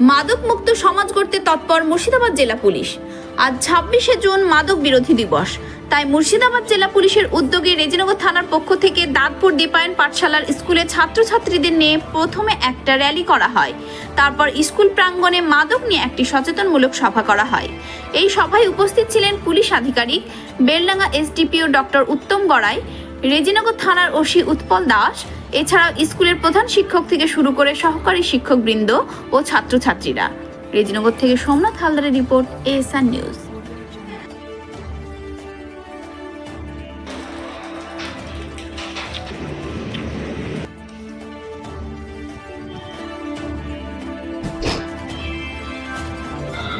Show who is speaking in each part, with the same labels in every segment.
Speaker 1: মাদক মুক্ত সমাজ গড়তে তৎপর মুর্শিদাবাদ জেলা পুলিশ। আজ ছাব্বিশে জুন মাদক বিরোধী দিবস। তাই মুর্শিদাবাদ জেলা পুলিশের উদ্যোগে রেজিনগর থানার পক্ষ থেকে দাঁতপুর দীপায়ন পাঠশালার স্কুলে ছাত্রছাত্রীদের নিয়ে প্রথমে একটা র্যালি করা হয়। তারপর স্কুল প্রাঙ্গণে মাদক নিয়ে একটি সচেতনমূলক সভা করা হয়। এই সভায় উপস্থিত ছিলেন পুলিশ আধিকারিক বেলডাঙ্গা এসডিপিও ডক্টর উত্তম গড়াই, রেজিনগর থানার ওসি উৎপল দাস এছাড়াও স্কুলের প্রধান শিক্ষক থেকে শুরু করে সহকারী শিক্ষকবৃন্দ ও ছাত্রছাত্রীরা। রেজিনগর থেকে সোমনাথ হালদারের রিপোর্ট, এএসআর নিউজ।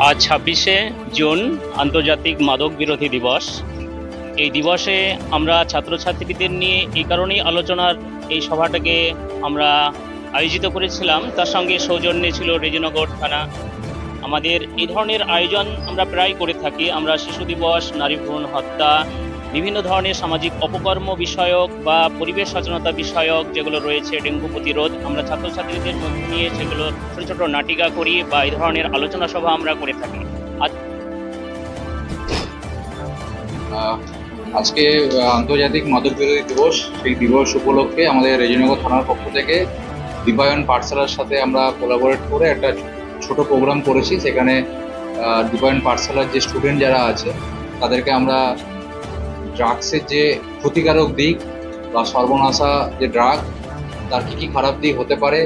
Speaker 2: আজ ছাব্বিশে জুন, আন্তর্জাতিক মাদক বিরোধী দিবস। এই দিবসে আমরা ছাত্রছাত্রীদের নিয়ে এই কারণেই আলোচনার এই সভাটাকে আমরা আয়োজিত করেছিলাম। তার সঙ্গে সৌজন্যে ছিল রেজিনগর থানা। আমাদের এই ধরনের আয়োজন আমরা প্রায় করে থাকি। আমরা শিশু দিবস, নারী ভ্রূণ হত্যা, বিভিন্ন ধরনের সামাজিক অপকর্ম বিষয়ক বা পরিবেশ সচেতনতা বিষয়ক যেগুলো রয়েছে, ডেঙ্গু প্রতিরোধ, আমরা ছাত্রছাত্রীদের মধ্যে নিয়ে সেগুলো ছোটো ছোটো নাটিকা করি বা এই ধরনের আলোচনা সভা আমরা করে থাকি।
Speaker 3: আজকে আন্তর্জাতিক মাদক বিরোধী দিবস, সেই দিবস উপলক্ষে আমাদের রেজিনগর থানার পক্ষ থেকে দীপায়ন পাঠশালার সাথে আমরা কোলাবোরেট করে একটা ছোট প্রোগ্রাম করেছি। সেখানে দীপায়ন পাঠশালার যে স্টুডেন্ট যারা আছে, তাদেরকে আমরা ড্রাগসের যে ক্ষতিকারক দিক বা সর্বনাশা যে ড্রাগ তার কী কী খারাপ দিক হতে পারে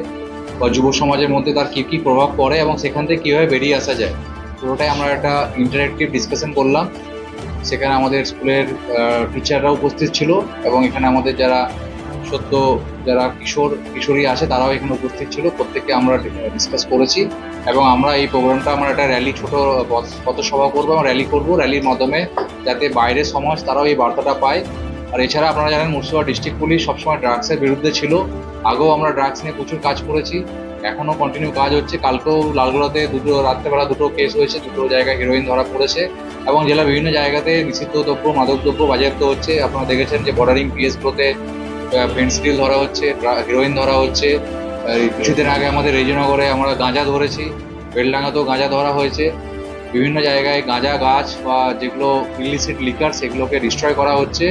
Speaker 3: বা যুব সমাজের মধ্যে তার কী কী প্রভাব পড়ে এবং সেখান থেকে কীভাবে বেরিয়ে আসা যায়, পুরোটাই আমরা একটা ইন্টারেক্টিভ ডিসকাশন করলাম। সেখানে আমাদের স্কুলের টিচাররা উপস্থিত ছিল এবং এখানে আমাদের যারা সদ্য যারা কিশোর, কিশোরী আছে তারাও এখানে উপস্থিত ছিল। প্রত্যেককে আমরা ডিসকাস করেছি এবং আমরা এই প্রোগ্রামটা আমরা একটা র্যালি ছোট পথ- পথসভা করব, আমরা র্যালি করব র্যালির মাধ্যমে যাতে বাইরের সমাজ তারাও এই বার্তাটা পায়। আর এছাড়া আপনারা জানেন মুর্শিদাবাদ ডিস্ট্রিক্ট পুলিশ সবসময় ড্রাগসের বিরুদ্ধে ছিল। আগেও আমরা ড্রাগস নিয়ে প্রচুর কাজ করেছি। এখনও কন্টিনিউ কাজ হচ্ছে। কালকেও লালগোলাতে দুটো, রাত্রেবেলা দুটো কেস হয়েছে, দুটো জায়গায় হিরোইন ধরা পড়েছে এবং জেলার বিভিন্ন জায়গাতে নিষিদ্ধ দ্রব্য, মাদক দ্রব্য বাজেয়াপ্ত হচ্ছে। আপনারা দেখেছেন যে বর্ডারিং পিএসগুলোতে পেন্সিল ধরা হচ্ছে হিরোইন ধরা হচ্ছে। কিছুদিন আগে আমাদের রেজিনগরে আমরা গাঁজা ধরেছি, বেলডাঙ্গাতেও গাঁজা ধরা হয়েছে। বিভিন্ন জায়গায় গাঁজা, গাছ বা যেগুলো ইলিসিট লিকার সেগুলোকে ডিস্ট্রয় করা হচ্ছে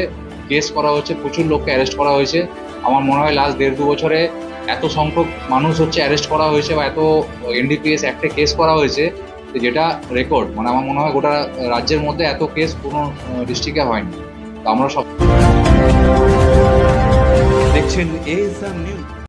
Speaker 3: কেস করা হচ্ছে, প্রচুর লোককে অ্যারেস্ট করা হয়েছে। আমার মনে হয় লাস্ট দেড় দু বছরে এত সংখ্যক মানুষ হচ্ছে অ্যারেস্ট করা হয়েছে বা এত এনডিপিএস একটা কেস করা হয়েছে যেটা রেকর্ড মানে আমার মনে হয় গোটা রাজ্যের মধ্যে এত কেস কোনো ডিস্ট্রিক্টে হয়নি। তো আমরা সব
Speaker 4: দেখছেন নিউজ